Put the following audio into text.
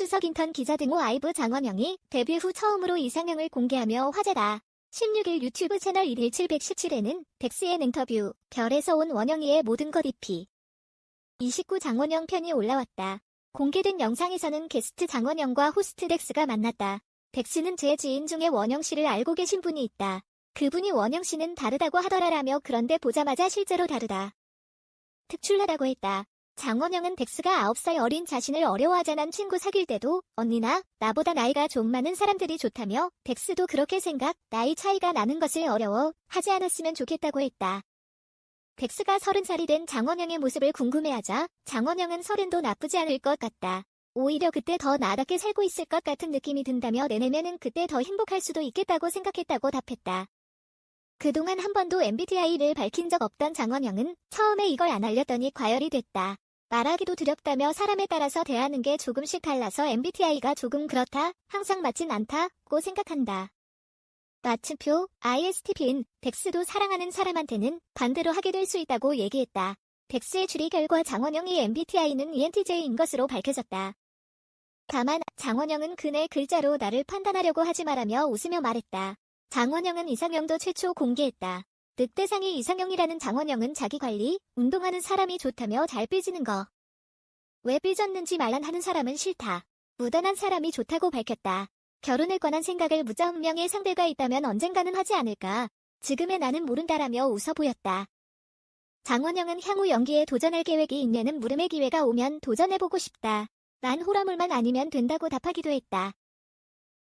홍주석 인턴 기자 등호 아이브 장원영이 데뷔 후 처음으로 이상형을 공개하며 화제다. 16일 유튜브 채널 1일 717에는 덱스의 인터뷰, 별에서 온 원영이의 모든 것 EP. 29 장원영 편이 올라왔다. 공개된 영상에서는 게스트 장원영과 호스트 덱스가 만났다. 덱스는 제 지인 중에 원영 씨를 알고 계신 분이 있다. 그분이 원영 씨는 다르다고 하더라라며 그런데 보자마자 실제로 다르다. 특출나다고 했다. 장원영은 덱스가 9살 어린 자신을 어려워하자는 친구 사귈 때도 언니나 나보다 나이가 좀 많은 사람들이 좋다며 덱스도 그렇게 생각, 나이 차이가 나는 것을 어려워 하지 않았으면 좋겠다고 했다. 덱스가 30살이 된 장원영의 모습을 궁금해하자 장원영은 서른도 나쁘지 않을 것 같다. 오히려 그때 더 나답게 살고 있을 것 같은 느낌이 든다며 내내면은 그때 더 행복할 수도 있겠다고 생각했다고 답했다. 그동안 한 번도 MBTI를 밝힌 적 없던 장원영은 처음에 이걸 안 알렸더니 과열이 됐다. 말하기도 두렵다며 사람에 따라서 대하는 게 조금씩 달라서 MBTI가 조금 그렇다, 항상 맞진 않다고 생각한다. 마침표, ISTP인 덱스도 사랑하는 사람한테는 반대로 하게 될 수 있다고 얘기했다. 덱스의 추리 결과 장원영의 MBTI는 ENTJ인 것으로 밝혀졌다. 다만 장원영은 그네 글자로 나를 판단하려고 하지 말라며 웃으며 말했다. 장원영은 이상형도 최초 공개했다. 늑대상이 이상형이라는 장원영은 자기 관리, 운동하는 사람이 좋다며 잘 삐지는 거. 왜 삐졌는지 말란하는 사람은 싫다. 무던한 사람이 좋다고 밝혔다. 결혼에 관한 생각을 무자운명의 상대가 있다면 언젠가는 하지 않을까. 지금의 나는 모른다라며 웃어 보였다. 장원영은 향후 연기에 도전할 계획이 있냐는 물음의 기회가 오면 도전해보고 싶다. 난 호러물만 아니면 된다고 답하기도 했다.